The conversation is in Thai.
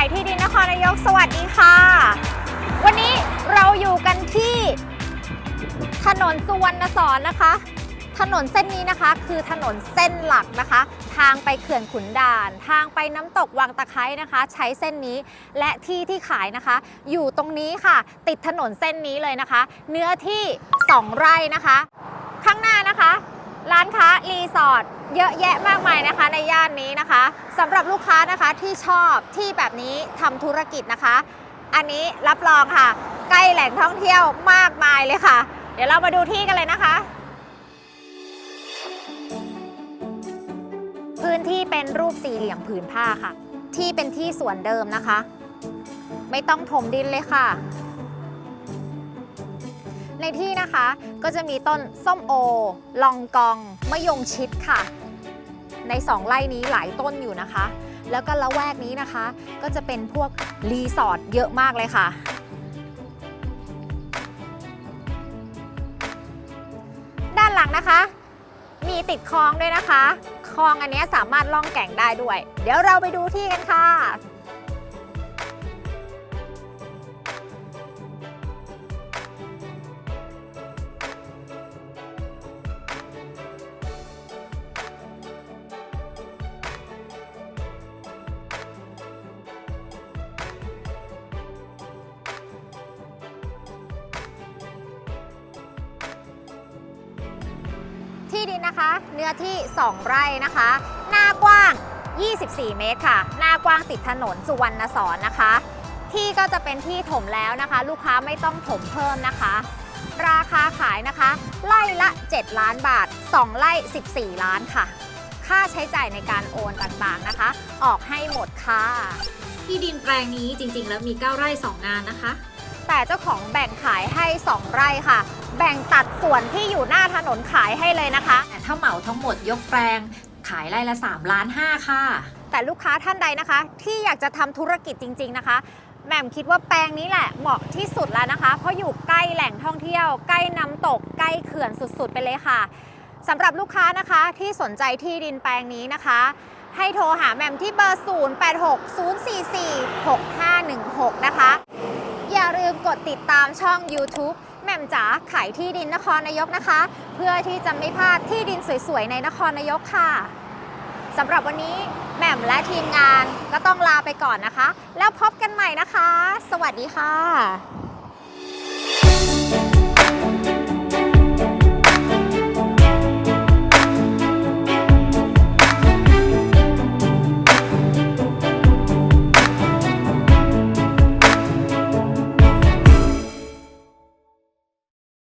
ายที่ดินนครนายกสวัสดีค่ะ วันนี้เราอยู่กันที่ถนนสุวรรณสอนนะคะ ถนนเส้นนี้นะคะคือถนนเส้นหลักนะคะ ทางไปเขื่อนขุนด่าน ทางไปน้ำตกวังตะไคร้นะคะ ใช้เส้นนี้และที่ที่ขายนะคะ อยู่ตรงนี้ค่ะ ติดถนนเส้นนี้เลยนะคะ เนื้อที่ 2 ไร่นะคะ ข้างหน้านะคะ ร้านค้ารีสอร์ทเยอะแยะมากมายนะคะในย่านนี้นะคะสำหรับลูกค้านะคะที่ชอบที่แบบนี้ทำธุรกิจนะคะ อันนี้รับรองค่ะ ใกล้แหล่งท่องเที่ยวมากมายเลยค่ะ เดี๋ยวเรามาดูที่กันเลยนะคะ พื้นที่เป็นรูปสี่เหลี่ยมผืนผ้าค่ะ ที่เป็นที่ส่วนเดิมนะคะ ไม่ต้องถมดินเลยค่ะ ในที่นะคะก็จะมีต้นส้มโอ ลองกอง มะยงชิดค่ะ ในสองไร่นี้หลายต้นอยู่นะคะ แล้วก็ละแวกนี้นะคะ ก็จะเป็นพวกรีสอร์ทเยอะมากเลยค่ะ ด้านหลังนะคะ มีติดคลองด้วยนะคะ คลองอันนี้สามารถล่องแก่งได้ด้วย เดี๋ยวเราไปดูที่กันค่ะ ที่ดินนะคะ เนื้อที่ 2 ไร่นะคะ หน้ากว้าง 24 เมตรค่ะ หน้ากว้างติดถนนสุวรรณสอนนะคะ ที่ก็จะเป็นที่ถมแล้วนะคะ ลูกค้าไม่ต้องถมเพิ่มนะคะ ราคาขายนะคะไร่ละ 7 ล้านบาท 2ไร่14 ล้านค่ะ ค่าใช้จ่ายในการโอนต่างๆนะคะ ออกให้หมดค่ะ ที่ดินแปลงนี้จริงๆ แล้วมี 9 ไร่ 2 งานนะคะ แต่เจ้าของแบ่งขายให้ 2 ไร่ค่ะ แบ่งตัดส่วนที่อยู่หน้าถนนขายให้เลยนะคะแต่ถ้าเหมาทั้งหมดยกแปลง ขายไร่ละ3ล้าน5ค่ะ แต่ลูกค้าท่านใดนะคะ ที่อยากจะทำธุรกิจจริง ๆนะคะแหม่มคิดว่าแปลงนี้แหละเหมาะที่สุดแล้วนะคะ เพราะอยู่ใกล้แหล่งท่องเที่ยว ใกล้น้ำตก ใกล้เขื่อนสุดๆ ไปเลยค่ะสำหรับลูกค้านะคะที่สนใจที่ดินแปลงนี้นะคะ ให้โทรหาแหม่มที่เบอร์ 0860446516 นะคะ อย่าลืมกดติดตามช่อง YouTube แม่มจ๋าขายที่ดินนครนายกนะคะ เพื่อที่จะไม่พลาดที่ดินสวยๆในนครนายกค่ะสำหรับวันนี้แม่มและทีมงานก็ต้องลาไปก่อนนะคะ แล้วพบกันใหม่นะคะ สวัสดีค่ะ